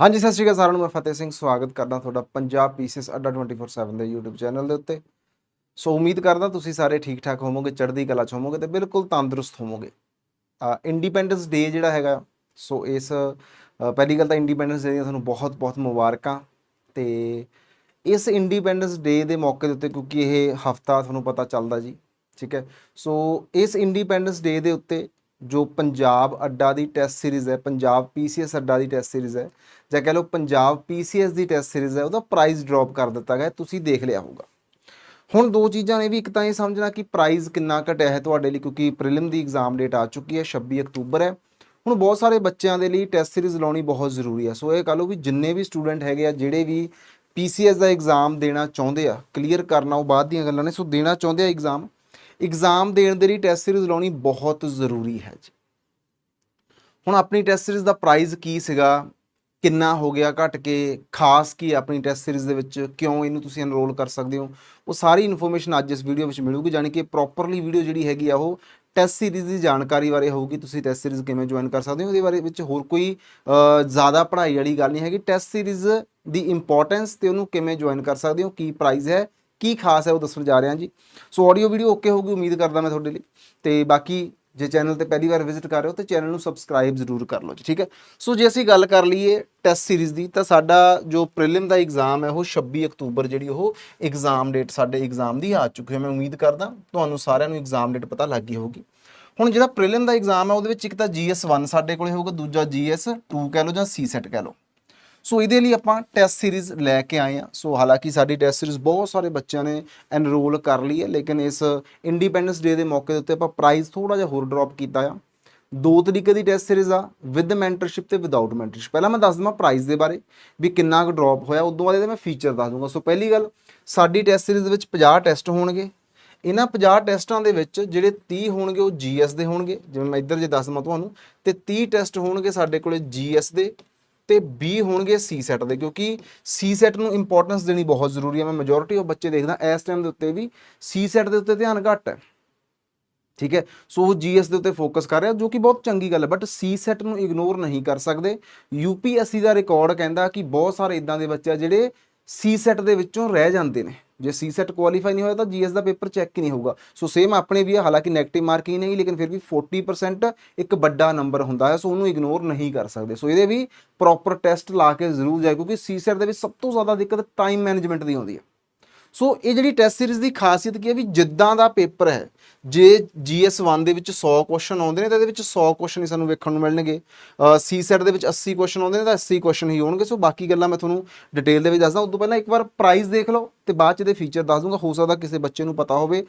ਹਾਂਜੀ, ਸਤਿ ਸ਼੍ਰੀ ਅਕਾਲ ਸਾਰਿਆਂ ਨੂੰ। ਮੈਂ ਫਤਿਹ ਸਿੰਘ, ਸਵਾਗਤ ਕਰਦਾ ਤੁਹਾਡਾ ਪੰਜਾਬ ਪੀਸੀਐਸ ਅੱਡਾ 24/7 ਦੇ YouTube ਚੈਨਲ ਦੇ ਉੱਤੇ। ਸੋ ਉਮੀਦ ਕਰਦਾ ਤੁਸੀਂ ਸਾਰੇ ਠੀਕ ਠਾਕ ਹੋਵੋਗੇ, ਚੜ੍ਹਦੀ ਕਲਾ ਚ ਹੋਵੋਗੇ ਤੇ ਬਿਲਕੁਲ ਤੰਦਰੁਸਤ ਹੋਵੋਗੇ। ਇੰਡੀਪੈਂਡੈਂਸ ਡੇ ਜਿਹੜਾ ਹੈਗਾ, ਸੋ ਇਸ ਪਹਿਲੀ ਗੱਲ ਤਾਂ ਇੰਡੀਪੈਂਡੈਂਸ ਡੇ ਦੀਆਂ ਤੁਹਾਨੂੰ ਬਹੁਤ ਬਹੁਤ ਮੁਬਾਰਕਾਂ ਤੇ ਇਸ ਇੰਡੀਪੈਂਡੈਂਸ ਡੇ ਦੇ ਮੌਕੇ ਦੇ ਉੱਤੇ ਕਿਉਂਕਿ ਇਹ ਹਫਤਾ ਤੁਹਾਨੂੰ ਪਤਾ ਚੱਲਦਾ ਜੀ, ਠੀਕ ਹੈ। ਸੋ ਇਸ ਇੰਡੀਪੈਂਡੈਂਸ ਡੇ ਦੇ ਉੱਤੇ ਜੋ ਪੰਜਾਬ ਅੱਡਾ ਦੀ ਟੈਸਟ ਸੀਰੀਜ਼ ਹੈ, ਪੰਜਾਬ ਪੀਸੀਐਸ ਅੱਡਾ ਦੀ ਟੈਸਟ ਸੀਰੀਜ਼ ਹੈ, ਜਾਂ ਕਹ ਲਓ ਪੰਜਾਬ ਪੀਸੀਐਸ ਦੀ ਟੈਸਟ ਸੀਰੀਜ਼ ਹੈ, ਉਹਦਾ ਪ੍ਰਾਈਸ ਡ੍ਰੌਪ ਕਰ ਦਿੱਤਾ ਗਿਆ, ਤੁਸੀਂ ਦੇਖ ਲਿਆ ਹੋਊਗਾ। ਹੁਣ ਦੋ ਚੀਜ਼ਾਂ ਨੇ ਵੀ, ਇੱਕ ਤਾਂ ਇਹ ਸਮਝਣਾ ਕਿ ਪ੍ਰਾਈਸ ਕਿੰਨਾ ਘਟਿਆ ਹੈ ਤੁਹਾਡੇ ਲਈ, ਕਿਉਂਕਿ ਪ੍ਰੀਲਿਮ ਦੀ ਐਗਜ਼ਾਮ ਡੇਟ ਆ ਚੁੱਕੀ ਹੈ 26 ਅਕਤੂਬਰ ਹੈ। ਹੁਣ ਬਹੁਤ ਸਾਰੇ ਬੱਚਿਆਂ ਦੇ ਲਈ ਟੈਸਟ ਸੀਰੀਜ਼ ਲਾਉਣੀ ਬਹੁਤ ਜ਼ਰੂਰੀ ਹੈ। ਸੋ ਇਹ ਕਹ ਲਓ ਵੀ ਜਿੰਨੇ ਵੀ ਸਟੂਡੈਂਟ ਹੈਗੇ ਆ, ਜਿਹੜੇ ਵੀ ਪੀਸੀਐਸ ਦਾ ਐਗਜ਼ਾਮ ਦੇਣਾ ਚਾਹੁੰਦੇ ਆ ਕਲੀਅਰ ਕਰਨਾ, ਉਹ ਬਾਅਦ ਦੀਆਂ ਗੱਲਾਂ ਨੇ, ਸੋ ਦੇਣਾ ਚਾਹੁੰਦੇ ਆ ਐਗਜ਼ਾਮ ਐਗਜ਼ਾਮ ਦੇਣ ਦੇ ਲਈ ਟੈਸਟ ਸੀਰੀਜ਼ ਲਾਉਣੀ ਬਹੁਤ ਜ਼ਰੂਰੀ ਹੈ ਜੀ। ਹੁਣ ਆਪਣੀ ਟੈਸਟ ਸੀਰੀਜ਼ ਦਾ ਪ੍ਰਾਈਜ਼ ਕੀ ਸੀਗਾ? ਕਿੰਨਾ ਹੋ ਗਿਆ ਘਟ ਕੇ? ਖਾਸ ਕੀ ਆਪਣੀ ਟੈਸਟ ਸੀਰੀਜ਼ ਦੇ ਵਿੱਚ? ਕਿਉਂ ਇਹਨੂੰ ਤੁਸੀਂ ਐਨਰੋਲ ਕਰ ਸਕਦੇ ਹੋ? ਉਹ ਸਾਰੀ ਇਨਫੋਰਮੇਸ਼ਨ ਅੱਜ ਇਸ ਵੀਡੀਓ ਵਿੱਚ ਮਿਲੂਗੀ, ਜਾਣੀ ਕਿ ਪ੍ਰੋਪਰਲੀ ਵੀਡੀਓ ਜਿਹੜੀ ਹੈਗੀ ਆ ਉਹ ਟੈਸਟ ਸੀਰੀਜ਼ ਦੀ ਜਾਣਕਾਰੀ ਬਾਰੇ ਹੋਊਗੀ। ਤੁਸੀਂ ਟੈਸਟ ਸੀਰੀਜ਼ ਕਿਵੇਂ ਜੁਆਇਨ ਕਰ ਸਕਦੇ ਹੋ? ਉਹਦੇ ਬਾਰੇ ਵਿੱਚ ਹੋਰ ਕੋਈ ਜ਼ਿਆਦਾ ਪੜ੍ਹਾਈ ਵਾਲੀ ਗੱਲ ਨਹੀਂ ਹੈਗੀ। ਟੈਸਟ ਸੀਰੀਜ਼ ਦੀ ਇੰਪੋਰਟੈਂਸ ਤੇ ਉਹਨੂੰ ਕਿਵੇਂ ਜੁਆਇਨ ਕਰ ਸਕਦੇ ਹੋ? ਕੀ ਪ੍ਰਾਈਸ ਹੈ? ਕੀ ਖਾਸ ਹੈ ਉਹ ਦੱਸਣ ਜਾ ਰਿਹਾ ਜੀ। ਸੋ ਆਡੀਓ ਵੀਡੀਓ ਓਕੇ ਹੋਊਗੀ, ਉਮੀਦ ਕਰਦਾ ਮੈਂ ਤੁਹਾਡੇ ਲਈ। ਤੇ ਬਾਕੀ ਜੇ ਚੈਨਲ ਤੇ ਪਹਿਲੀ ਵਾਰ ਵਿਜ਼ਿਟ ਕਰ ਰਹੇ ਹੋ ਤਾਂ ਚੈਨਲ ਨੂੰ ਸਬਸਕ੍ਰਾਈਬ ਜ਼ਰੂਰ ਕਰ ਲਓ ਜੀ, ਠੀਕ ਹੈ। ਸੋ ਜੇ ਅਸੀਂ ਗੱਲ ਕਰ ਲਈਏ ਟੈਸਟ ਸੀਰੀਜ਼ ਦੀ, ਤਾਂ ਸਾਡਾ ਜੋ ਪ੍ਰੀਲਿਮ ਦਾ ਐਗਜ਼ਾਮ ਹੈ, ਉਹ 26 ਅਕਤੂਬਰ ਜਿਹੜੀ ਉਹ ਐਗਜ਼ਾਮ ਡੇਟ ਸਾਡੇ ਐਗਜ਼ਾਮ ਦੀ ਆ ਚੁੱਕੀ ਹੈ। ਮੈਂ ਉਮੀਦ ਕਰਦਾ ਤੁਹਾਨੂੰ ਸਾਰਿਆਂ ਨੂੰ ਐਗਜ਼ਾਮ ਡੇਟ ਪਤਾ ਲੱਗ ਗਈ ਹੋਊਗੀ। ਹੁਣ ਜਿਹੜਾ ਪ੍ਰੀਲਿਮ ਦਾ ਐਗਜ਼ਾਮ ਹੈ, ਉਹਦੇ ਵਿੱਚ ਇੱਕ ਤਾਂ GS1 ਸਾਡੇ ਕੋਲੇ ਹੋਊਗਾ, ਦੂਜਾ GS2 ਕਹਿ ਲਓ ਜਾਂ CSET ਕਹਿ ਲਓ। ਸੋ ਇਹਦੇ ਲਈ ਆਪਾਂ ਟੈਸਟ ਸੀਰੀਜ਼ ਲੈ ਕੇ ਆਏ ਆ ਸੋ ਹਾਲਾਂਕਿ ਸਾਡੀ ਟੈਸਟ ਸੀਰੀਜ਼ ਬਹੁਤ ਸਾਰੇ ਬੱਚਿਆਂ ਨੇ ਐਨਰੋਲ ਕਰ ਲਈ ਹੈ, ਲੇਕਿਨ ਇਸ ਇੰਡੀਪੈਂਡੈਂਸ ਡੇ ਦੇ ਮੌਕੇ ਦੇ ਉੱਤੇ ਆਪਾਂ ਪ੍ਰਾਈਸ ਥੋੜਾ ਜਿਹਾ ਹੋਰ ਡ੍ਰੌਪ ਕੀਤਾ ਆ। ਦੋ ਤਰੀਕੇ ਦੀ ਟੈਸਟ ਸੀਰੀਜ਼ ਆ ਵਿਦ ਮੈਂਟਰਸ਼ਿਪ ਤੇ ਵਿਦਆਊਟ ਮੈਂਟਰਸ਼ਿਪ ਪਹਿਲਾਂ ਮੈਂ ਦੱਸ ਦਵਾਂ ਪ੍ਰਾਈਸ ਦੇ ਬਾਰੇ, ਵੀ ਕਿੰਨਾ ਕੁ ਡ੍ਰੌਪ ਹੋਇਆ, ਉਦੋਂ ਬਾਅਦ ਇਹਦੇ ਮੈਂ ਫੀਚਰ ਦੱਸ ਦੂੰਗਾ। ਸੋ ਪਹਿਲੀ ਗੱਲ, ਸਾਡੀ ਟੈਸਟ ਸੀਰੀਜ਼ ਦੇ ਵਿੱਚ 50 ਟੈਸਟ ਹੋਣਗੇ। ਇਹਨਾਂ 50 ਟੈਸਟਾਂ ਦੇ ਵਿੱਚ ਜਿਹੜੇ 30 ਹੋਣਗੇ, ਉਹ GS ਦੇ ਹੋਣਗੇ। ਜਿਵੇਂ ਮੈਂ ਇੱਧਰ ਜੇ ਦੱਸ ਦਵਾਂ ਤੁਹਾਨੂੰ, ਤੇ 30 ਟੈਸਟ ਹੋਣਗੇ ਸਾਡੇ ਕੋਲੇ GS ਦੇ। ਤੇ 20 ਹੋਣਗੇ ਸੀਸੈਟ ਦੇ, ਕਿਉਂਕਿ ਸੀਸੈਟ ਨੂੰ ਇੰਪੋਰਟੈਂਸ ਦੇਣੀ ਬਹੁਤ ਜ਼ਰੂਰੀ ਹੈ। ਮੈਂ ਮੈਜੋਰਿਟੀ ਆਫ ਬੱਚੇ ਦੇਖਦਾ, ਇਸ ਟਾਈਮ ਦੇ ਉੱਤੇ ਵੀ ਸੀਸੈਟ ਦੇ ਉੱਤੇ ਧਿਆਨ ਘੱਟ ਹੈ। ਠੀਕ ਹੈ? ਸੋ ਉਹ ਜੀਐਸ ਦੇ ਉੱਤੇ ਫੋਕਸ ਕਰ ਰਿਹਾ, ਜੋ ਕਿ ਬਹੁਤ ਚੰਗੀ ਗੱਲ ਹੈ ਬਟ ਸੀ ਸੀਸੈਟ ਨੂੰ ਇਗਨੋਰ ਨਹੀਂ ਕਰ ਸਕਦੇ। ਯੂਪੀਐਸਸੀ ਦਾ ਰਿਕਾਰਡ ਕਹਿੰਦਾ ਕਿ ਬਹੁਤ ਸਾਰੇ ਇਦਾਂ ਦੇ ਬੱਚੇ ਆ ਜਿਹੜੇ ਸੀ ਸੀਸੈਟ ਦੇ ਵਿੱਚੋਂ ਰਹਿ ਜਾਂਦੇ ਨੇ। ਜੇ ਸੀ ਸੀਸੈਟ ਕੁਆਲੀਫਾਈ ਨਹੀਂ ਹੋਇਆ ਤਾਂ ਜੀਐਸ ਦਾ ਪੇਪਰ ਚੈੱਕ ਹੀ ਨਹੀਂ ਹੋਊਗਾ। ਸੋ ਸੇਮ ਆਪਣੇ ਵੀ ਹੈ ਹਾਲਾਂਕਿ 네ਗੇਟਿਵ ਮਾਰਕਿੰਗ ਨਹੀਂ, ਲੇਕਿਨ ਫਿਰ ਵੀ 40% ਇੱਕ ਵੱਡਾ ਨੰਬਰ ਹੁੰਦਾ ਹੈ ਸੋ ਉਹਨੂੰ ਇਗਨੋਰ ਨਹੀਂ ਕਰ ਸਕਦੇ। ਸੋ ਇਹਦੇ ਵੀ ਪ੍ਰੋਪਰ ਟੈਸਟ ਲਾ ਕੇ ਜ਼ਰੂਰ ਜਾਏ ਕਿਉਂਕਿ ਸੀ ਸੀਸੈਟ ਦੇ ਵਿੱਚ ਸਭ ਤੋਂ ਜ਼ਿਆਦਾ ਦਿੱਕਤ ਟਾਈਮ ਮੈਨੇਜਮੈਂਟ ਦੀ ਆਉਂਦੀ ਹੈ। ਸੋ ਇਹ ਜਿਹੜੀ ਟੈਸਟ ਸੀਰੀਜ਼ ਦੀ ਖਾਸੀਅਤ ਕੀ ਹੈ ਵੀ ਜਿੱਦਾਂ ਦਾ ਪੇਪਰ ਹੈ, ਜੇ GS1 ਦੇ ਵਿੱਚ 100 ਕੁਐਸਚਨ ਆਉਂਦੇ ਨੇ ਤਾਂ ਇਹਦੇ ਵਿੱਚ 100 ਕੁਐਸਚਨ ਹੀ ਸਾਨੂੰ ਵੇਖਣ ਨੂੰ ਮਿਲਣਗੇ। ਸੀਸੈਟ ਦੇ ਵਿੱਚ 80 ਕੁਐਸਚਨ ਆਉਂਦੇ ਨੇ ਤਾਂ 80 ਕੁਐਸਚਨ ਹੀ ਹੋਣਗੇ। ਸੋ ਬਾਕੀ ਗੱਲਾਂ ਮੈਂ ਤੁਹਾਨੂੰ ਡਿਟੇਲ ਦੇ ਵਿੱਚ ਦੱਸਦਾ। ਉਸ ਤੋਂ ਪਹਿਲਾਂ ਇੱਕ ਵਾਰ ਪ੍ਰਾਈਸ ਦੇਖ ਲਓ ਤੇ ਬਾਅਦ ਚ ਇਹਦੇ ਫੀਚਰ ਦੱਸ ਦੂੰਗਾ। ਹੋ ਸਕਦਾ ਕਿਸੇ ਬੱਚੇ ਨੂੰ ਪਤਾ ਹੋਵੇ।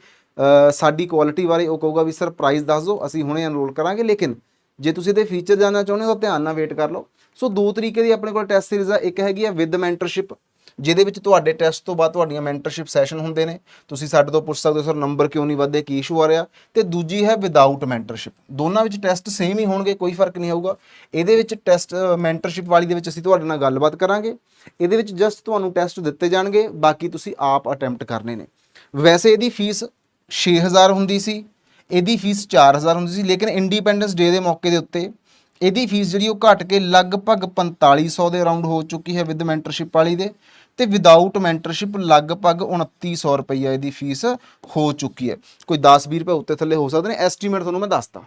ਸਾਡੀ ਕੁਆਲਿਟੀ ਬਾਰੇ ਉਹ ਕਹੂਗਾ ਵੀ ਸਰ ਪ੍ਰਾਈਸ ਦੱਸ ਦਿਓ, ਅਸੀਂ ਹੁਣੇ ਐਨਰੋਲ ਕਰਾਂਗੇ। ਲੇਕਿਨ ਜੇ ਤੁਸੀਂ ਇਹਦੇ ਫੀਚਰ ਜਾਣਨਾ ਚਾਹੁੰਦੇ ਹੋ ਤਾਂ ਧਿਆਨ ਨਾਲ ਵੇਟ ਕਰ ਲਓ। ਸੋ ਦੋ ਤਰੀਕੇ ਦੀ ਆਪਣੇ ਕੋਲ ਟੈਸਟ ਸੀਰੀਜ਼ ਆ। ਇੱਕ ਹੈਗੀ ਆ ਵਿਦ ਮੈਂਟਰਸ਼ਿਪ ਜਿਹਦੇ ਵਿੱਚ ਤੁਹਾਡੇ ਟੈਸਟ ਤੋਂ ਬਾਅਦ ਤੁਹਾਡੀਆਂ ਮੈਂਟਰਸ਼ਿਪ ਸੈਸ਼ਨ ਹੁੰਦੇ ਨੇ। ਤੁਸੀਂ ਸਾਡੇ ਤੋਂ ਪੁੱਛ ਸਕਦੇ ਹੋ, ਸਰ ਨੰਬਰ ਕਿਉਂ ਨਹੀਂ ਵਧਦੇ? ਕੀ ਇਸ਼ੂ ਆ ਰਿਹਾ? ਤੇ ਦੂਜੀ ਹੈ ਵਿਦਆਊਟ ਮੈਂਟਰਸ਼ਿਪ ਦੋਨਾਂ ਵਿੱਚ ਟੈਸਟ ਸੇਮ ਹੀ ਹੋਣਗੇ, ਕੋਈ ਫ਼ਰਕ ਨਹੀਂ ਹੋਊਗਾ ਇਹਦੇ ਵਿੱਚ ਟੈਸਟ ਮੈਂਟਰਸ਼ਿਪ ਵਾਲੀ ਦੇ ਵਿੱਚ ਅਸੀਂ ਤੁਹਾਡੇ ਨਾਲ ਗੱਲਬਾਤ ਕਰਾਂਗੇ। ਇਹਦੇ ਵਿੱਚ ਜਸਟ ਤੁਹਾਨੂੰ ਟੈਸਟ ਦਿੱਤੇ ਜਾਣਗੇ, ਬਾਕੀ ਤੁਸੀਂ ਆਪ ਅਟੈਂਪਟ ਕਰਨੇ ਨੇ। ਵੈਸੇ ਇਹਦੀ ਫੀਸ 6000 ਹੁੰਦੀ ਸੀ, ਇਹਦੀ ਫੀਸ 4000 ਹੁੰਦੀ ਸੀ, ਲੇਕਿਨ ਇੰਡੀਪੈਂਡੈਂਸ ਡੇ ਦੇ ਮੌਕੇ ਦੇ ਉੱਤੇ ਇਹਦੀ ਫੀਸ ਜਿਹੜੀ ਉਹ ਘਟ ਕੇ ਲਗਭਗ 4500 ਦੇ ਅਰਾਊਂਡ ਹੋ ਚੁੱਕੀ ਹੈ ਵਿਦ ਮੈਂਟਰਸ਼ਿਪ ਵਾਲੀ ਦੇ। ਤੇ ਵਿਦਆਊਟ ਮੈਂਟਰਸ਼ਿਪ ਲਗਭਗ 2900 ਰੁਪਈਆ ਇਹਦੀ ਫੀਸ ਹੋ ਚੁੱਕੀ ਹੈ। ਕੋਈ 10-20 ਰੁਪਏ ਉੱਤੇ ਥੱਲੇ ਹੋ ਸਕਦੇ ਨੇ ਐਸਟੀਮੇਟ ਤੁਹਾਨੂੰ ਮੈਂ ਦੱਸਤਾ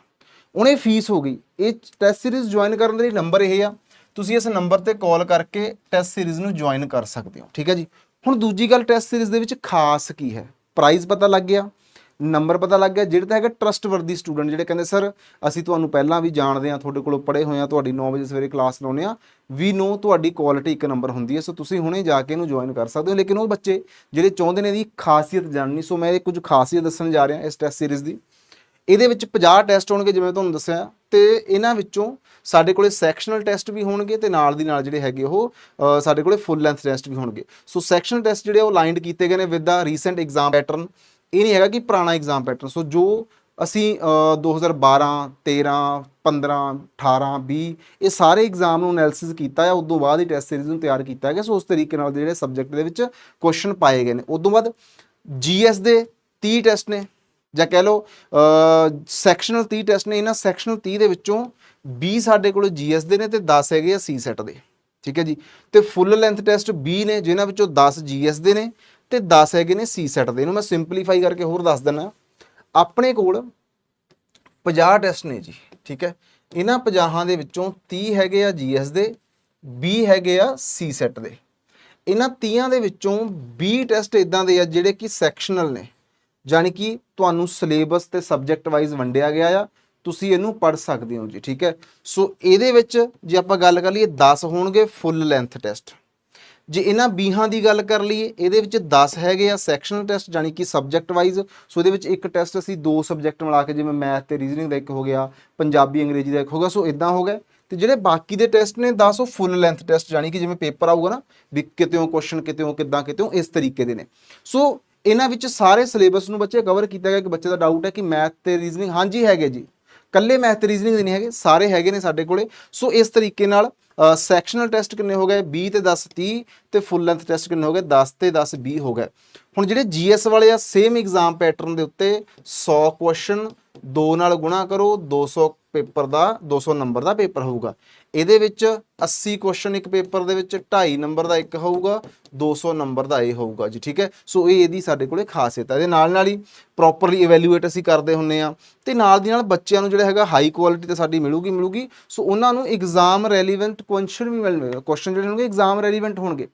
ਉਹਨੇ ਫੀਸ ਹੋ ਗਈ। ਇਹ ਟੈਸਟ ਸੀਰੀਜ਼ ਜੁਆਇਨ ਕਰਨ ਦੇ ਲਈ ਨੰਬਰ ਇਹ ਆ। ਤੁਸੀਂ ਇਸ ਨੰਬਰ ਤੇ ਕਾਲ ਕਰਕੇ ਟੈਸਟ ਸੀਰੀਜ਼ ਨੂੰ ਜੁਆਇਨ ਕਰ ਸਕਦੇ ਹੋ। ਠੀਕ ਹੈ ਜੀ? ਹੁਣ ਦੂਜੀ ਗੱਲ ਟੈਸਟ ਸੀਰੀਜ਼ ਦੇ ਵਿੱਚ ਖਾਸ ਕੀ ਹੈ? ਪ੍ਰਾਈਸ ਪਤਾ ਲੱਗ ਗਿਆ। ਨੰਬਰ ਪਤਾ ਲੱਗ ਗਿਆ, ਜਿਹੜੇ ਤਾਂ ਹੈਗੇ ਟਰਸਟਵਰਦੀ ਸਟੂਡੈਂਟ ਜਿਹੜੇ ਕਹਿੰਦੇ ਸਰ ਅਸੀਂ ਤੁਹਾਨੂੰ ਪਹਿਲਾਂ ਵੀ ਜਾਣਦੇ ਆ ਤੁਹਾਡੇ ਕੋਲੋਂ ਪੜ੍ਹੇ ਹੋਏ ਆ ਤੁਹਾਡੀ 9 ਵਜੇ ਸਵੇਰੇ ਕਲਾਸ ਲਾਉਨੇ ਆ ਵੀ ਨੋ ਤੁਹਾਡੀ ਕੁਆਲਿਟੀ ਇੱਕ ਨੰਬਰ ਹੁੰਦੀ ਹੈ ਸੋ ਤੁਸੀਂ ਹੁਣੇ ਜਾ ਕੇ ਇਹਨੂੰ ਜੁਆਇਨ ਕਰ ਸਕਦੇ ਹੋ। ਲੇਕਿਨ ਉਹ ਬੱਚੇ ਜਿਹੜੇ ਚਾਹੁੰਦੇ ਨੇ ਇਹਦੀ ਖਾਸੀਅਤ ਜਾਣਨੀ ਸੋ ਮੈਂ ਇਹ ਕੁਝ ਖਾਸੀਅਤ ਦੱਸਣ ਜਾ ਰਿਹਾ ਇਸ ਟੈਸਟ ਸੀਰੀਜ਼ ਦੀ। ਇਹਦੇ ਵਿੱਚ 50 ਟੈਸਟ ਹੋਣਗੇ, ਜਿਵੇਂ ਤੁਹਾਨੂੰ ਦੱਸਿਆ, ਤੇ ਇਹਨਾਂ ਵਿੱਚੋਂ ਸਾਡੇ ਕੋਲੇ ਸੈਕਸ਼ਨਲ ਟੈਸਟ ਵੀ ਹੋਣਗੇ ਤੇ ਨਾਲ ਦੀ ਨਾਲ ਜਿਹੜੇ ਹੈਗੇ ਉਹ ਸਾਡੇ ਕੋਲੇ ਫੁੱਲ ਲੈਂਥ ਟੈਸਟ ਵੀ ਹੋਣਗੇ। ਸੋ ਸੈਕਸ਼ਨਲ ਟੈਸਟ ਜਿਹੜੇ ਆ ਉਹ ਲਾਈਨਡ ਕੀਤੇ ਗਏ ਨੇ with the recent exam pattern ਇਹ ਨਹੀਂ ਹੈਗਾ ਕਿ ਪੁਰਾਣਾ ਐਗਜ਼ਾਮ ਪੈਟਰਨ ਸੋ ਜੋ ਅਸੀਂ ਅ, 2012 13 15 18 20 ਇਹ ਸਾਰੇ ਐਗਜ਼ਾਮ ਨੂੰ ਐਨਾਲਿਸਿਸ ਕੀਤਾ ਹੈ ਉਦੋਂ ਬਾਅਦ ਹੀ ਟੈਸਟ ਸੀਰੀਜ਼ ਨੂੰ ਤਿਆਰ ਕੀਤਾ ਗਿਆ। ਸੋ ਉਸ ਤਰੀਕੇ ਨਾਲ ਜਿਹੜੇ ਸਬਜੈਕਟ ਦੇ ਵਿੱਚ ਕੁਐਸਚਨ ਪਾਏ ਗਏ ਨੇ। ਉਦੋਂ ਬਾਅਦ ਜੀਐਸ ਦੇ 30 ਟੈਸਟ ਨੇ ਜਾਂ ਕਹਿ ਲਓ ਸੈਕਸ਼ਨਲ 30 ਟੈਸਟ ਨੇ। ਇਹਨਾਂ ਸੈਕਸ਼ਨਲ 30 ਦੇ ਵਿੱਚੋਂ 20 ਸਾਡੇ ਕੋਲ ਜੀਐਸ ਦੇ ਨੇ ਤੇ 10 ਹੈਗੇ ਆ ਸੀ ਸੈਟ ਦੇ। ਠੀਕ ਹੈ ਜੀ? ਤੇ ਫੁੱਲ ਲੈਂਥ ਟੈਸਟ 20 ਨੇ ਜਿਨ੍ਹਾਂ ਵਿੱਚੋਂ 10 ਜੀਐਸ ਦੇ ਨੇ। ਤੇ 10 ਹੈਗੇ ਨੇ ਸੀ ਸੈਟ ਦੇ। ਇਹਨੂੰ ਮੈਂ ਸਿੰਪਲੀਫਾਈ ਕਰਕੇ ਹੋਰ ਦੱਸ ਦਿੰਦਾ ਆਪਣੇ ਕੋਲ 50 ਟੈਸਟ ਨੇ ਜੀ, ਠੀਕ ਹੈ? ਇਹਨਾਂ 50 ਦੇ ਵਿੱਚੋਂ 30 ਹੈਗੇ ਆ ਜੀਐਸ ਦੇ 20 ਹੈਗੇ ਆ ਸੀ ਸੈਟ ਦੇ। ਇਹਨਾਂ 30 ਦੇ ਵਿੱਚੋਂ 20 ਟੈਸਟ ਇਦਾਂ ਦੇ ਆ ਜਿਹੜੇ ਕਿ ਸੈਕਸ਼ਨਲ ਨੇ। ਯਾਨੀ ਕਿ ਤੁਹਾਨੂੰ ਸਿਲੇਬਸ ਤੇ ਸਬਜੈਕਟ ਵਾਈਜ਼ ਵੰਡਿਆ ਗਿਆ ਆ। ਤੁਸੀਂ ਇਹਨੂੰ ਪੜ੍ਹ ਸਕਦੇ ਹੋ ਜੀ, ਠੀਕ ਹੈ? ਸੋ ਇਹਦੇ ਵਿੱਚ ਜੇ ਆਪਾਂ ਗੱਲ ਕਰ ਲਈਏ 10 ਹੋਣਗੇ ਫੁੱਲ ਲੈਂਥ ਟੈਸਟ ਜੇ ਇਹਨਾਂ 20 ਦੀ ਗੱਲ ਕਰ ਲਈਏ, ਇਹਦੇ ਵਿੱਚ 10 ਹੈਗੇ ਆ ਸੈਕਸ਼ਨਲ ਟੈਸਟ ਯਾਨੀ ਕਿ ਸਬਜੈਕਟ ਵਾਈਜ਼ ਸੋ ਇਹਦੇ ਵਿੱਚ ਇੱਕ ਟੈਸਟ ਅਸੀਂ ਦੋ ਸਬਜੈਕਟ ਮਿਲਾ ਕੇ ਜਿਵੇਂ ਮੈਥ ਤੇ ਰੀਜ਼ਨਿੰਗ ਦਾ ਇੱਕ ਹੋ ਗਿਆ, ਪੰਜਾਬੀ, ਅੰਗਰੇਜ਼ੀ ਦਾ ਇੱਕ ਹੋ ਗਿਆ, ਸੋ ਇਦਾਂ ਹੋ ਗਿਆ। ਤੇ ਜਿਹੜੇ ਬਾਕੀ ਦੇ ਟੈਸਟ ਨੇ 10 ਉਹ ਫੁੱਲ ਲੈਂਥ ਟੈਸਟ ਯਾਨੀ ਕਿ ਜਿਵੇਂ ਪੇਪਰ ਆਊਗਾ ਨਾ, ਵੀ ਕਿਤੇੋਂ ਕੁਐਸਚਨ ਕਿਤੇੋਂ ਕਿੱਦਾਂ ਕਿਤੇੋਂ ਇਸ ਤਰੀਕੇ ਦੇ ਨੇ। ਸੋ ਇਹਨਾਂ ਵਿੱਚ ਸਾਰੇ ਸਿਲੇਬਸ ਨੂੰ ਬੱਚੇ ਕਵਰ ਕੀਤਾ ਗਿਆ ਕਿ ਬੱਚੇ ਦਾ ਡਾਊਟ ਹੈ ਕਿ ਮੈਥ ਤੇ ਰੀਜ਼ਨਿੰਗ ਹਾਂਜੀ ਹੈਗੇ ਜੀ। ਕੱਲੇ ਮੈਥ ਤੇ ਰੀਜ਼ਨਿੰਗ ਦੇ ਨਹੀਂ ਹੈਗੇ, ਸਾਰੇ ਹੈਗੇ ਨੇ ਸਾਡੇ ਕੋਲੇ। ਸੋ ਇਸ ਤਰੀਕੇ ਨਾਲ ਸੈਕਸ਼ਨਲ ਟੈਸਟ ਕਿੰਨੇ ਹੋ ਗਏ? 20 ਤੇ 10 30 ਤੇ ਫੁੱਲ ਲੈਂਥ ਟੈਸਟ ਕਿੰਨੇ ਹੋ ਗਏ? 10 ਤੇ 10 20 ਹੋ ਗਏ। ਹੁਣ ਜਿਹੜੇ ਜੀਐਸ ਵਾਲੇ ਆ ਸੇਮ ਐਗਜ਼ਾਮ ਪੈਟਰਨ ਦੇ ਉੱਤੇ 100 ਕੁਐਸਚਨ 2 ਨਾਲ ਗੁਣਾ ਕਰੋ 200 ਪੇਪਰ ਦਾ 200 ਨੰਬਰ ਦਾ ਪੇਪਰ ਹੋਊਗਾ। ਇਹਦੇ ਵਿੱਚ 80 ਕੁਐਸਚਨ ਇੱਕ ਪੇਪਰ ਦੇ ਵਿੱਚ 2.5 ਨੰਬਰ ਦਾ ਇੱਕ ਹੋਊਗਾ 200 ਨੰਬਰ ਦਾ ਇਹ ਹੋਊਗਾ ਜੀ, ਠੀਕ ਹੈ? ਸੋ ਇਹ ਇਹਦੀ ਸਾਡੇ ਕੋਲੇ ਖਾਸੀਅਤ ਹੈ ਇਹਦੇ ਨਾਲ ਨਾਲ ਹੀ ਪ੍ਰੋਪਰਲੀ ਇਵੈਲੂਏਟ ਅਸੀਂ ਕਰਦੇ ਹੁੰਨੇ ਆ। ਤੇ ਨਾਲ ਦੀ ਨਾਲ ਬੱਚਿਆਂ ਨੂੰ ਜਿਹੜਾ ਹੈਗਾ ਹਾਈ ਕੁਆਲਿਟੀ ਤੇ ਸਾਡੀ ਮਿਲੂਗੀ ਮਿਲੂਗੀ। ਸੋ ਉਹਨਾਂ ਨੂੰ ਐਗਜ਼ਾਮ ਰੈਲੀਵੈਂਟ ਕੁਐਸਚਨ ਵੀ ਮਿਲਣਗੇ ਕੁਐਸਚਨ ਜਿਹੜੇ ਹੋਣਗੇ ਐਗਜ਼ਾਮ ਰੈਲੀਵੈਂਟ ਹੋਣਗੇ।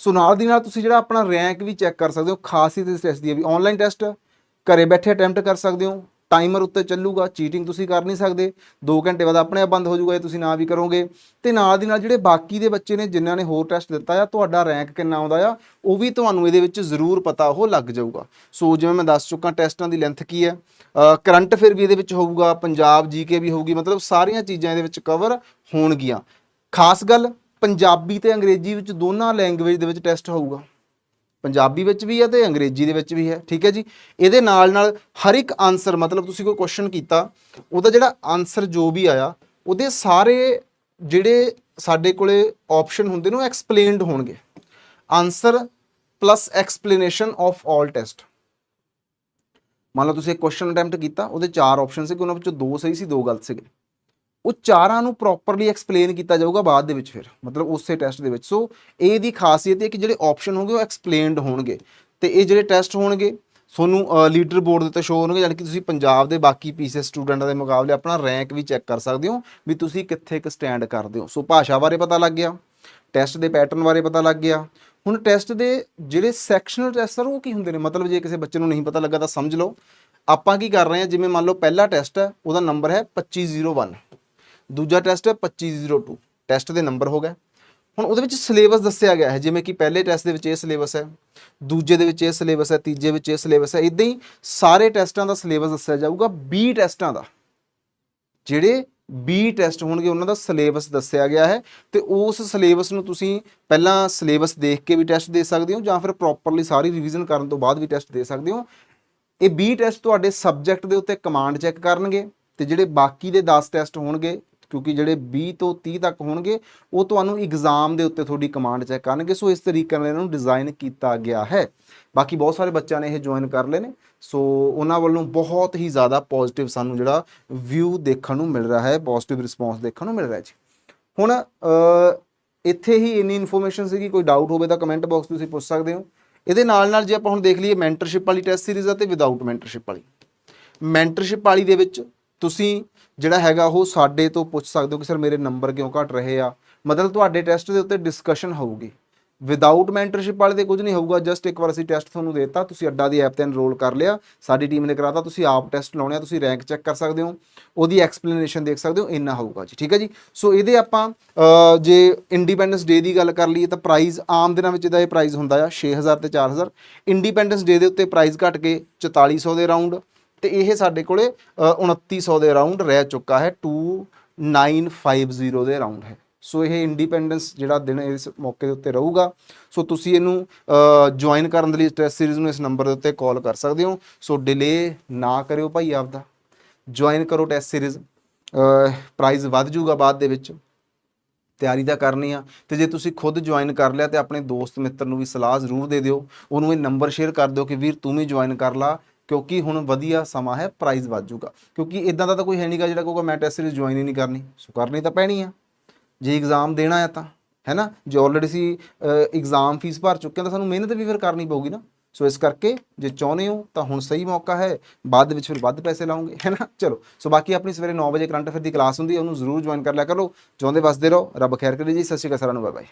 ਸੋ ਨਾਲ ਦੀ ਨਾਲ ਤੁਸੀਂ ਜਿਹੜਾ ਆਪਣਾ ਰੈਂਕ ਵੀ ਚੈੱਕ ਕਰ ਸਕਦੇ ਹੋ, ਖਾਸੀਅਤ ਇਸ ਟੈਸਟ ਦੀ ਹੈ ਵੀ ਆਨਲਾਈਨ ਟੈਸਟ ਘਰੇ ਬੈਠੇ ਅਟੈਂਪਟ ਕਰ ਸਕਦੇ ਹੋ ਟਾਈਮਰ ਉੱਤੇ ਚੱਲੂਗਾ ਚੀਟਿੰਗ ਤੁਸੀਂ ਕਰ ਨਹੀਂ ਸਕਦੇ। 2 ਘੰਟੇ ਬਾਅਦ ਆਪਣੇ ਆਪ ਬੰਦ ਹੋ ਜਾਊਗਾ, ਇਹ ਤੁਸੀਂ ਨਾ ਵੀ ਕਰੋਗੇ। ਤੇ ਨਾਲ ਦੀ ਨਾਲ ਜਿਹੜੇ ਬਾਕੀ ਦੇ ਬੱਚੇ ਨੇ, ਜਿਨ੍ਹਾਂ ਨੇ ਹੋਰ ਟੈਸਟ ਦਿੱਤਾ ਆ, ਤੁਹਾਡਾ ਰੈਂਕ ਕਿੰਨਾ ਆਉਂਦਾ ਆ, ਉਹ ਵੀ ਤੁਹਾਨੂੰ ਇਹਦੇ ਵਿੱਚ ਜ਼ਰੂਰ ਪਤਾ ਉਹ ਲੱਗ ਜਾਊਗਾ। ਸੋ ਜਿਵੇਂ ਮੈਂ ਦੱਸ ਚੁੱਕਾ ਟੈਸਟਾਂ ਦੀ ਲੈਂਥ ਕੀ ਹੈ? ਕਰੰਟ ਫਿਰ ਵੀ ਇਹਦੇ ਵਿੱਚ ਹੋਊਗਾ, ਪੰਜਾਬ ਜੀਕੇ ਵੀ ਹੋਊਗੀ, ਮਤਲਬ ਸਾਰੀਆਂ ਚੀਜ਼ਾਂ ਇਹਦੇ ਵਿੱਚ ਕਵਰ ਹੋਣਗੀਆਂ। ਖਾਸ ਗੱਲ, ਪੰਜਾਬੀ ਤੇ ਅੰਗਰੇਜ਼ੀ ਵਿੱਚ ਦੋਨਾਂ ਲੈਂਗੁਏਜ ਦੇ ਵਿੱਚ ਟੈਸਟ ਹੋਊਗਾ। ਪੰਜਾਬੀ ਵਿੱਚ ਵੀ ਹੈ ਤੇ ਅੰਗਰੇਜ਼ੀ ਦੇ ਵਿੱਚ ਵੀ ਹੈ, ਠੀਕ ਹੈ ਜੀ? ਇਹਦੇ ਨਾਲ ਨਾਲ ਹਰ ਇੱਕ ਆਨਸਰ ਮਤਲਬ ਤੁਸੀਂ ਕੋਈ ਕੁਐਸਚਨ ਕੀਤਾ, ਉਹਦਾ ਜਿਹੜਾ ਆਨਸਰ ਜੋ ਵੀ ਆਇਆ, ਉਹਦੇ ਸਾਰੇ ਜਿਹੜੇ ਸਾਡੇ ਕੋਲੇ ਆਪਸ਼ਨ ਹੁੰਦੇ ਨੇ ਉਹ ਐਕਸਪਲੇਨਡ ਹੋਣਗੇ। Answer plus explanation of all test ਮੰਨ ਲਓ ਤੁਸੀਂ ਇੱਕ ਕੁਐਸਚਨ ਅਟੈਂਪਟ ਕੀਤਾ, ਉਹਦੇ ਚਾਰ ਆਪਸ਼ਨ ਸੀਗੇ, ਉਹਨਾਂ ਵਿੱਚੋਂ ਦੋ ਸਹੀ ਸੀ, ਦੋ ਗਲਤ ਸੀਗੇ। ਉਹ ਚਾਰਾਂ ਨੂੰ ਪ੍ਰੋਪਰਲੀ ਐਕਸਪਲੇਨ ਕੀਤਾ ਜਾਊਗਾ ਬਾਅਦ ਦੇ ਵਿੱਚ ਫਿਰ, ਮਤਲਬ ਉਸੇ ਟੈਸਟ ਦੇ ਵਿੱਚ। ਸੋ ਇਹ ਦੀ ਖਾਸੀਅਤ ਹੈ ਕਿ ਜਿਹੜੇ ਆਪਸ਼ਨ ਹੋਣਗੇ ਉਹ ਐਕਸਪਲੇਨਡ ਹੋਣਗੇ। ਤੇ ਇਹ ਜਿਹੜੇ ਟੈਸਟ ਹੋਣਗੇ, ਤੁਹਾਨੂੰ ਲੀਡਰ ਬੋਰਡ ਦੇ ਉੱਤੇ ਸ਼ੋ ਹੋਣਗੇ, ਯਾਨੀ ਕਿ ਤੁਸੀਂ ਪੰਜਾਬ ਦੇ ਬਾਕੀ ਪੀਸੇ ਸਟੂਡੈਂਟਾਂ ਦੇ ਮੁਕਾਬਲੇ ਆਪਣਾ ਰੈਂਕ ਵੀ ਚੈੱਕ ਕਰ ਸਕਦੇ ਹੋ ਵੀ ਤੁਸੀਂ ਕਿੱਥੇ ਕੁ ਸਟੈਂਡ ਕਰਦੇ ਹੋ। ਸੋ ਭਾਸ਼ਾ ਬਾਰੇ ਪਤਾ ਲੱਗ ਗਿਆ ਟੈਸਟ ਦੇ ਪੈਟਰਨ ਬਾਰੇ ਪਤਾ ਲੱਗ ਗਿਆ। ਹੁਣ ਟੈਸਟ ਦੇ ਜਿਹੜੇ ਸੈਕਸ਼ਨਲ ਟੈਸਟ ਸਰ ਉਹ ਕੀ ਹੁੰਦੇ ਨੇ? ਮਤਲਬ ਜੇ ਕਿਸੇ ਬੱਚੇ ਨੂੰ ਨਹੀਂ ਪਤਾ ਲੱਗਾ ਤਾਂ ਸਮਝ ਲਓ। ਆਪਾਂ ਕੀ ਕਰ ਰਹੇ ਹਾਂ, ਜਿਵੇਂ ਮੰਨ ਲਓ ਪਹਿਲਾ ਟੈਸਟ ਹੈ, ਉਹਦਾ ਨੰਬਰ ਹੈ 2501 ਦੂਜਾ ਟੈਸਟ ਹੈ 2502 ਟੈਸਟ ਦੇ ਨੰਬਰ ਹੋ ਗਏ। ਹੁਣ ਉਹਦੇ ਵਿੱਚ ਸਿਲੇਬਸ ਦੱਸਿਆ ਗਿਆ ਹੈ, ਜਿਵੇਂ ਕਿ ਪਹਿਲੇ ਟੈਸਟ ਦੇ ਵਿੱਚ ਇਹ ਸਿਲੇਬਸ ਹੈ, ਦੂਜੇ ਦੇ ਵਿੱਚ ਇਹ ਸਿਲੇਬਸ ਹੈ, ਤੀਜੇ ਵਿੱਚ ਇਹ ਸਿਲੇਬਸ ਹੈ। ਇਦਾਂ ਹੀ ਸਾਰੇ ਟੈਸਟਾਂ ਦਾ ਸਿਲੇਬਸ ਦੱਸਿਆ ਜਾਊਗਾ 20 ਟੈਸਟਾਂ ਦਾ। ਜਿਹੜੇ 20 ਟੈਸਟ ਹੋਣਗੇ, ਉਹਨਾਂ ਦਾ ਸਿਲੇਬਸ ਦੱਸਿਆ ਗਿਆ ਹੈ ਤੇ ਉਸ ਸਿਲੇਬਸ ਨੂੰ ਤੁਸੀਂ ਪਹਿਲਾਂ ਸਿਲੇਬਸ ਦੇਖ ਕੇ ਵੀ ਟੈਸਟ ਦੇ ਸਕਦੇ ਹੋ, ਜਾਂ ਫਿਰ ਪ੍ਰੋਪਰਲੀ ਸਾਰੀ ਰਿਵੀਜ਼ਨ ਕਰਨ ਤੋਂ ਬਾਅਦ ਵੀ ਟੈਸਟ ਦੇ ਸਕਦੇ ਹੋ। ਇਹ 20 ਟੈਸਟ ਤੁਹਾਡੇ ਸਬਜੈਕਟ ਦੇ ਉੱਤੇ ਕਮਾਂਡ ਚੈੱਕ ਕਰਨਗੇ ਤੇ ਜਿਹੜੇ ਬਾਕੀ ਦੇ 10 ਟੈਸਟ ਹੋਣਗੇ ਕਿਉਂਕਿ ਜਿਹੜੇ 20 ਤੋਂ 30 ਤੱਕ ਹੋਣਗੇ, ਉਹ ਤੁਹਾਨੂੰ ਐਗਜ਼ਾਮ ਦੇ ਉੱਤੇ ਤੁਹਾਡੀ ਕਮਾਂਡ ਚੈੱਕ ਕਰਨਗੇ, ਸੋ ਇਸ ਤਰੀਕੇ ਨਾਲ ਇਹਨਾਂ ਨੂੰ ਡਿਜ਼ਾਈਨ ਕੀਤਾ ਗਿਆ ਹੈ। ਬਾਕੀ ਬਹੁਤ ਸਾਰੇ ਬੱਚਿਆਂ ਨੇ ਇਹ ਜੁਆਇਨ ਕਰ ਲਏ ਨੇ, ਸੋ ਉਹਨਾਂ ਵੱਲੋਂ ਬਹੁਤ ਹੀ ਜ਼ਿਆਦਾ ਪੋਜ਼ਿਟਿਵ ਸਾਨੂੰ ਜਿਹੜਾ ਵਿਊ ਦੇਖਣ ਨੂੰ ਮਿਲ ਰਿਹਾ ਹੈ ਪੋਜ਼ਿਟਿਵ ਰਿਸਪੌਂਸ ਦੇਖਣ ਨੂੰ ਮਿਲ ਰਿਹਾ ਜੀ। ਹੁਣ ਇੱਥੇ ਹੀ ਇੰਨੀ ਇਨਫੋਰਮੇਸ਼ਨ ਸੀਗੀ, ਕੋਈ ਡਾਊਟ ਹੋਵੇ ਤਾਂ ਕਮੈਂਟ ਬਾਕਸ ਤੁਸੀਂ ਪੁੱਛ ਸਕਦੇ ਹੋ। ਇਹਦੇ ਨਾਲ ਨਾਲ ਜੇ ਆਪਾਂ ਹੁਣ ਦੇਖ ਲਈਏ ਮੈਂਟਰਸ਼ਿਪ ਵਾਲੀ ਟੈਸਟ ਸੀਰੀਜ਼ ਆ ਤੇ ਵਿਦਆਊਟ ਮੈਂਟਰਸ਼ਿਪ ਵਾਲੀ। ਮੈਂਟਰਸ਼ਿਪ ਵਾਲੀ ਦੇ ਵਿੱਚ ਤੁਸੀਂ ਜਿਹੜਾ ਹੈਗਾ ਉਹ ਸਾਡੇ ਤੋਂ ਪੁੱਛ ਸਕਦੇ ਹੋ ਕਿ ਸਰ ਮੇਰੇ ਨੰਬਰ ਕਿਉਂ ਘਟ ਰਹੇ ਆ? ਮਤਲਬ ਤੁਹਾਡੇ ਟੈਸਟ ਦੇ ਉੱਤੇ ਡਿਸਕਸ਼ਨ ਹੋਊਗੀ। ਵਿਦਆਊਟ ਮੈਂਟਰਸ਼ਿਪ ਵਾਲੇ ਦੇ ਕੁਝ ਨਹੀਂ ਹੋਊਗਾ ਜਸਟ ਇੱਕ ਵਾਰ ਅਸੀਂ ਟੈਸਟ ਤੁਹਾਨੂੰ ਦੇਤਾ, ਤੁਸੀਂ ਅੱਡਾ ਦੀ ਐਪ ਤੇ ਐਨਰੋਲ ਕਰ ਲਿਆ, ਸਾਡੀ ਟੀਮ ਨੇ ਕਰਾਤਾ, ਤੁਸੀਂ ਆਪ ਟੈਸਟ ਲਾਉਣੇ ਆ, ਤੁਸੀਂ ਰੈਂਕ ਚੈੱਕ ਕਰ ਸਕਦੇ ਹੋ, ਉਹਦੀ ਐਕਸਪਲੇਨੇਸ਼ਨ ਦੇਖ ਸਕਦੇ ਹੋ, ਇੰਨਾ ਹੋਊਗਾ ਜੀ, ਠੀਕ ਹੈ ਜੀ? ਸੋ ਇਹਦੇ ਆਪਾਂ ਜੇ ਇੰਡੀਪੈਂਡੈਂਸ ਡੇ ਦੀ ਗੱਲ ਕਰ ਲਈਏ ਤਾਂ ਪ੍ਰਾਈਜ਼ ਆਮ ਦਿਨਾਂ ਵਿੱਚ ਇਹਦਾ ਇਹ ਪ੍ਰਾਈਜ਼ ਹੁੰਦਾ ਆ 6000 ਤੇ 4000 ਇੰਡੀਪੈਂਡੈਂਸ ਡੇ ਦੇ ਉੱਤੇ ਪ੍ਰਾਈਜ਼ ਘਟ ਕੇ 4400 ਦੇ ਰਾਉਂਡ ਤੇ ਇਹ ਸਾਡੇ ਕੋਲੇ ਅ, 2900 ਦੇ ਰਾਉਂਡ ਰਹਿ ਚੁੱਕਾ ਹੈ 2950 ਦੇ ਰਾਉਂਡ ਹੈ। ਸੋ ਇਹ ਇੰਡੀਪੈਂਡੈਂਸ ਜਿਹੜਾ ਦਿਨ ਇਸ ਮੌਕੇ ਦੇ ਉੱਤੇ ਰਹੂਗਾ। ਸੋ ਤੁਸੀਂ ਇਹਨੂੰ ਜੁਆਇਨ ਕਰਨ ਦੇ ਲਈ ਟੈਸਟ ਸੀਰੀਜ਼ ਨੂੰ ਇਸ ਨੰਬਰ ਦੇ ਉੱਤੇ ਕਾਲ ਕਰ ਸਕਦੇ ਹੋ। ਸੋ ਡਿਲੇ ਨਾ ਕਰਿਓ ਭਾਈ ਆਪਦਾ। ਜੁਆਇਨ ਕਰੋ ਟੈਸਟ ਸੀਰੀਜ਼ ਪ੍ਰਾਈਜ਼ ਵੱਧ ਜਾਊਗਾ ਬਾਅਦ ਦੇ ਵਿੱਚ। ਤਿਆਰੀ ਤਾਂ ਕਰਨੀ ਆ। ਤੇ ਜੇ ਤੁਸੀਂ ਖੁਦ ਜੁਆਇਨ ਕਰ ਲਿਆ ਤੇ ਆਪਣੇ ਦੋਸਤ ਮਿੱਤਰ ਨੂੰ ਵੀ ਸਲਾਹ ਜ਼ਰੂਰ ਦੇ ਦਿਓ। ਉਹਨੂੰ ਇਹ ਨੰਬਰ ਸ਼ੇਅਰ ਕਰ ਦਿਓ ਕਿ ਵੀਰ ਤੂੰ ਵੀ ਜੁਆਇਨ ਕਰ ਲਾ। ਕਿਉਂਕਿ ਹੁਣ ਵਧੀਆ ਸਮਾਂ ਹੈ ਪ੍ਰਾਈਜ਼ ਵੱਧ ਜਾਊਗਾ। ਕਿਉਂਕਿ ਇਦਾਂ ਦਾ ਤਾਂ ਕੋਈ ਹੈ ਨਹੀਂਗਾ ਜਿਹੜਾ ਕਹੂਗਾ, ਮੈਂ ਟੈਸਟ ਸੀਰੀਜ਼ ਜੁਆਇਨ ਹੀ ਨਹੀਂ ਕਰਨੀ। ਸੋ ਕਰਨੀ ਤਾਂ ਪੈਣੀ ਆ। ਜੇ ਐਗਜ਼ਾਮ ਦੇਣਾ ਆ ਤਾਂ, ਹੈ ਨਾ? ਜੇ ਆਲਰੇਡੀ ਸੀ ਐਗਜ਼ਾਮ ਫੀਸ ਭਰ ਚੁੱਕੇ ਹਾਂ ਤਾਂ ਸਾਨੂੰ ਮਿਹਨਤ ਵੀ ਫਿਰ ਕਰਨੀ ਪਊਗੀ ਨਾ। ਸੋ ਇਸ ਕਰਕੇ ਜੇ ਚਾਹੁੰਦੇ ਹੋ, ਤਾਂ ਹੁਣ ਸਹੀ ਮੌਕਾ ਹੈ, ਬਾਅਦ ਵਿੱਚ ਫਿਰ ਵੱਧ ਪੈਸੇ ਲਾਉਂਗੇ ਹੈ ਨਾ? ਚਲੋ। ਸੋ ਬਾਕੀ ਆਪਣੀ ਸਵੇਰੇ 9 ਵਜੇ ਕਰੰਟ ਅਫੇਅਰ ਦੀ ਕਲਾਸ ਹੁੰਦੀ ਹੈ, ਉਹਨੂੰ ਜ਼ਰੂਰ ਜੁਆਇਨ ਕਰ ਲਿਆ ਕਰੋ। ਚਾਹੁੰਦੇ ਵਸਦੇ ਰਹੋ। ਰੱਬ ਖੈਰ ਕਰੇ ਜੀ। ਸਤਿ ਸ਼੍ਰੀ ਅਕਾਲ ਸਾਰਿਆਂ ਨੂੰ। Bye bye